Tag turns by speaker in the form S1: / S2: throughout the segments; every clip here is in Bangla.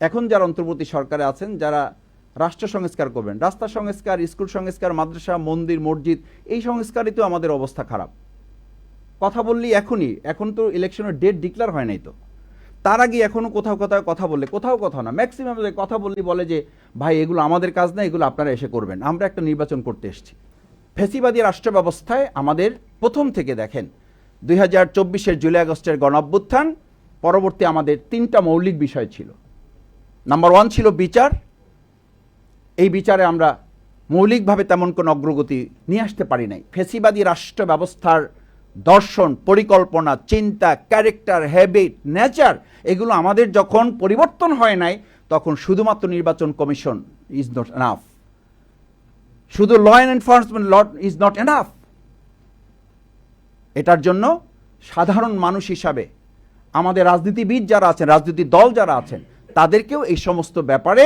S1: এখন যারা অন্তর্বর্তী সরকারে আছেন, যারা রাষ্ট্র সংস্কার করবেন, রাস্তা সংস্কার, স্কুল সংস্কার, মাদ্রাসা, মন্দির, মসজিদ, এই সংস্কারই তো আমাদের অবস্থা খারাপ। কথা বললি এখনই, এখন তো ইলেকশনের ডেট ডিক্লেয়ার হয় নাই তো। তার আগে এখনও কোথাও কোথাও কথা বললে, কোথাও কথা না ম্যাক্সিমাম কথা বললি বলে যে, ভাই, এগুলো আমাদের কাজ না, এগুলো আপনারা এসে করবেন। আমরা একটা নির্বাচন করতে এসেছি। ফেসিবাদী রাষ্ট্র ব্যবস্থায় আমাদের প্রথম থেকে দেখেন, দুই হাজার চব্বিশের জুলাই আগস্টের গণঅভ্যুত্থান, পরবর্তী আমাদের তিনটা মৌলিক বিষয় ছিল। নাম্বার ওয়ান ছিল বিচার। এই বিচারে আমরা মৌলিকভাবে তেমন কোনো অগ্রগতি নিয়ে আসতে পারি নাই। ফেসিবাদী রাষ্ট্র ব্যবস্থার দর্শন, পরিকল্পনা, চিন্তা ক্যারেক্টার হ্যাবিট নেচার এগুলো আমাদের যখন পরিবর্তন হয় নাই, তখন শুধুমাত্র নির্বাচন কমিশন ইজ নট এনাফ শুধু law and enforcement law is not enough এটার জন্য সাধারণ মানুষ হিসাবে আমাদের রাজনীতিবিদ যারা আছেন রাজনীতি দল যারা আছেন তাদেরকেও এই সমস্ত ব্যাপারে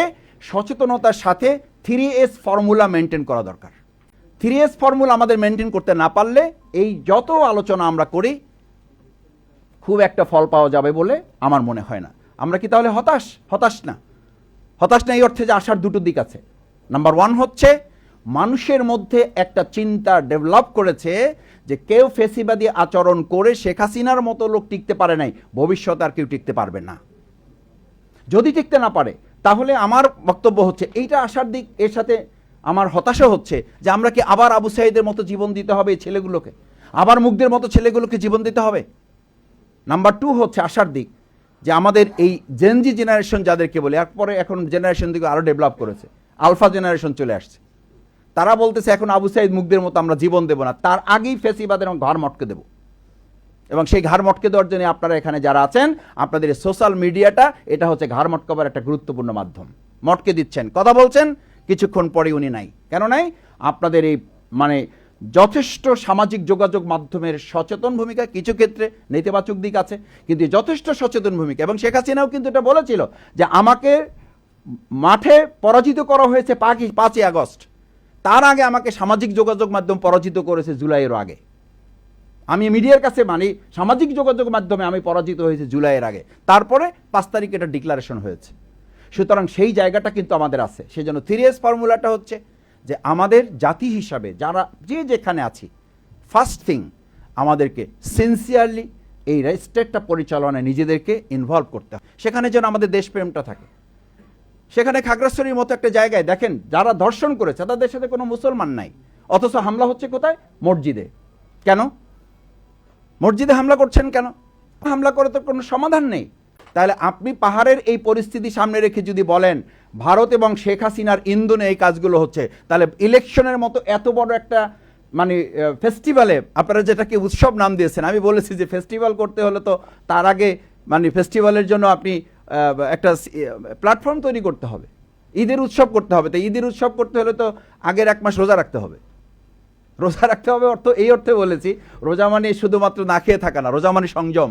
S1: সচেতনতার সাথে থ্রি এস ফর্মুলা মেনটেন করা দরকার। থ্রি এস ফর্মুলা আমাদের মেনটেন করতে না পারলে এই যত আলোচনা আমরা করি, খুব একটা ফল পাওয়া যাবে বলে আমার মনে হয় না। আমরা কি তাহলে হতাশ? হতাশ না। হতাশ না এই অর্থে যে আসার দুটো দিক আছে। নাম্বার ওয়ান হচ্ছে, মানুষের মধ্যে একটা চিন্তা ডেভেলপ করেছে যে কেউ ফেসিবাদী আচরণ করে শেখ হাসিনার মতো লোক টিকতে পারে নাই, ভবিষ্যতে আর কেউ টিকতে পারবে না। যদি টিকতে না পারে, তাহলে আমার বক্তব্য হচ্ছে, এইটা আসার দিক, এর সাথে আমার হতাশা হচ্ছে যে আমরা কি আবার আবু সাইদের মতো জীবন দিতে হবে ছেলেগুলোকে? আবার মুগ্ধের মতো ছেলেগুলোকে জীবন দিতে হবে? নাম্বার টু হচ্ছে আসার দিক, যে আমাদের এই জেনজি জেনারেশন যাদেরকে বলে, এরপরে এখন জেনারেশন দিকে আরও ডেভেলপ করেছে আলফা জেনারেশন চলে আসছে। তারা বলতেছে, এখন আবু সাইদ মুগ্ধের মতো আমরা জীবন দেব না, তার আগেই ফেসিবাদের ঘর মটকে দেবো। এবং সেই ঘাড় মটকে দেওয়ার জন্য আপনারা এখানে যারা আছেন, আপনাদের সোশ্যাল মিডিয়াটা এটা হচ্ছে ঘাড় মটকাবার একটা গুরুত্বপূর্ণ মাধ্যম। মটকে দিচ্ছেন। কথা বলছেন, কিছুক্ষণ পরে উনি নাই। কেন নাই? আপনাদের এই মানে যথেষ্ট সামাজিক যোগাযোগ মাধ্যমের সচেতন ভূমিকা কিছু ক্ষেত্রে নেতিবাচক দিক আছে, কিন্তু যথেষ্ট সচেতন ভূমিকা, এবং শেখ হাসিনাও কিন্তু এটা বলেছিল যে আমাকে মাঠে পরাজিত করা হয়েছে পাঁচই আগস্ট। তার আগে আমাকে সামাজিক যোগাযোগ মাধ্যম পরাজিত করেছে জুলাইয়ের আগে। আমি মিডিয়ার কাছে মানি, সামাজিক যোগাযোগ মাধ্যমে আমি পরাজিত হয়েছি জুলাইয়ের আগে। তারপরে পাঁচ তারিখে এটা ডিক্লারেশন হয়েছে। সুতরাং সেই জায়গাটা কিন্তু আমাদের আছে। সেই জন্য থিরিয়াস ফর্মুলাটা হচ্ছে যে আমাদের জাতি হিসাবে যারা যে যেখানে আছি ফার্স্ট থিং আমাদেরকে সিনসিয়ারলি এই স্টেটটা পরিচালনায় নিজেদেরকে ইনভলভ করতে হবে। সেখানে যেন আমাদের দেশপ্রেমটা থাকে। সেখানে খাগড়াছড়ির মতো একটা জায়গায় দেখেন, যারা ধর্ষণ করেছে, তাদের সাথে কোনো মুসলমান নাই। অথচ হামলা হচ্ছে কোথায়? মসজিদে। কেন? মসজিদে হামলা করছেন কেন? হামলা করে তো কোনো সমাধান নেই। তাহলে আপনি পাহাড়ের এই পরিস্থিতি সামনে রেখে যদি বলেন, ভারত এবং শেখ হাসিনার ইন্ধনে এই কাজগুলো হচ্ছে, তাহলে ইলেকশনের মতো এত বড় একটা মানে ফেস্টিভ্যালে আপনারা যেটাকে উৎসব নাম দিয়েছেন, আমি বলেছি যে ফেস্টিভ্যাল করতে হলে তো তার আগে মানে ফেস্টিভ্যালের জন্য আপনি একটা প্ল্যাটফর্ম তৈরি করতে হবে। ঈদের উৎসব করতে হবে। তো ঈদের উৎসব করতে হলে তো আগের এক মাস রোজা রাখতে হবে। রোজা রাখতে হবে অর্থ এই অর্থে বলেছি, রোজা মানে শুধুমাত্র না খেয়ে থাকা না, রোজা মানে সংযম।